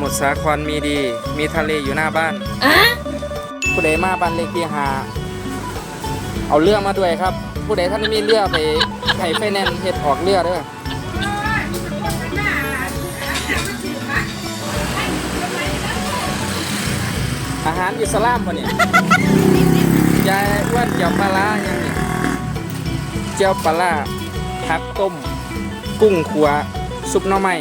มุทรสาครมีดี มีทะเลอยู่หน้าบ้านอะผู้ใดมาบ้านเลขที่หา เอาเรือมาด้วยครับ ผู้ใดท่านมีเรือไปให้ไฟแนนซ์เฮ็ดออกเรือเด้ออาหารอิสลามวะเนี่ยยายอ้วนเจียวปลาร้ายังเนี่ยเจียวปลาร้าผักต้ม กุ้งขัว ซุปหน่อไม้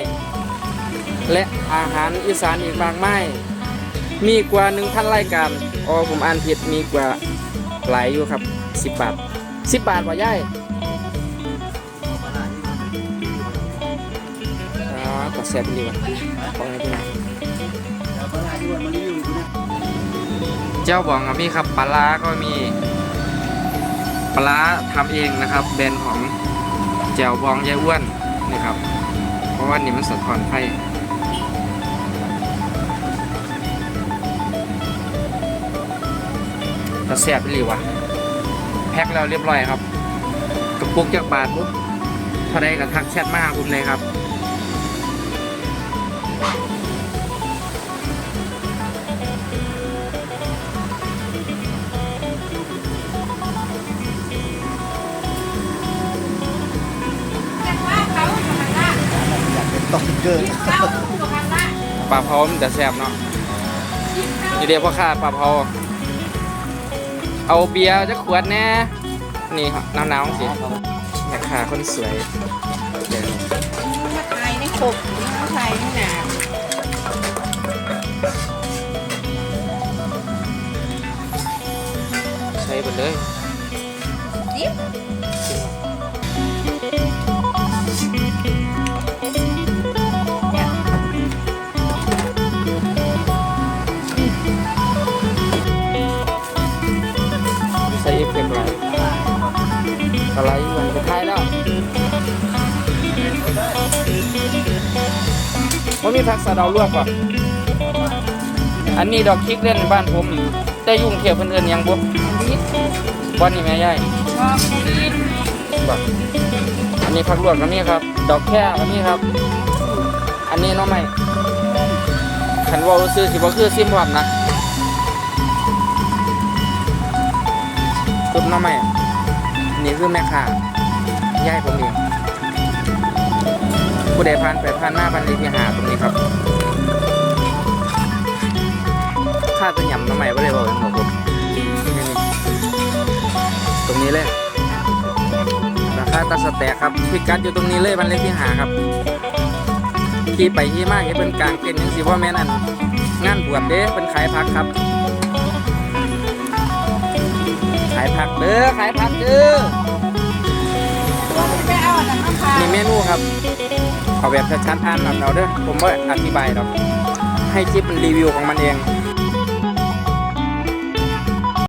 และอาหารอีสานอีกมากมายมีกว่า 1,000รายการอ๋อผมอ่านผิดมีกว่าหลายอยู่ครับ10บาท10บาทว่าย่ายอ๋อก็แซ่บดีว่ะของไอ้พี่นะเจ้าบองก็มีครับปลาร้าก็มีปลาร้าทำเองนะครับแบรนด์ของแจ่วบองยายอ้วนนี่ครับ เพราะว่านี่มันสะท้อนไฟ ก็แซ่บไปเลยวะแพ็คแล้วเรียบร้อยครับกระปุกจากบาทปุ๊บเท่าใดก็ทักแชทมาหาผมเลยครับต้องเกินปลาเผามันจะแซ่บเนาะนี่เดียวพ่อค้าปลาเผา เอาเบียร์จะขวดแน่นี่ครับน้ำหนาวสิแม่ค้าคนสวยเดี๋ยวมาไทยในขบมาไทยในหนาใช้ไปเลยดิ อะไรมันจะท้ายแล้วว่ามีผักสะเดาลวกป่ะอันนี้ดอกคลิกเล่นบ้านผมแต่ยุ่งเทียบเพื่อนๆยังบ่ดิบวันนี้แม่ย่ายอันนี้ผักลวกก็มีครับ ดอกแค่ก็มีครับ อันนี้น้องใหม่ขันว่าซื้อสิบ่คือซิมพร้อมนะซุปหน้องใหม่ นี่คือแม่ค้าย่ายผมเองผู้ใดผ่านไปผ่านหน้าบ้านเลขที่หาตรงนี้ครับค่าเป็นยำหน้องใหม่ก็เลยบอกกันครับผมนี่ตรงนี้เลยราคาตัดสแต็กครับพิกัดอยู่ตรงนี้เลยบ้านเลขที่หาครับขี่ไปขี่มาเห็นเป็นกลางเต็นท์ยังสิว่าแม่นั่นงานบวชเด้เป็นขายผักครับายผักเด้อขายผักเด้อไปเอาอันนั้นมาพานี่เมนูครับเอาแบบชัดๆอ่านแบบเราเด้อผมว่าอธิบายหรอกให้คลิปมันรีวิวของมันเอง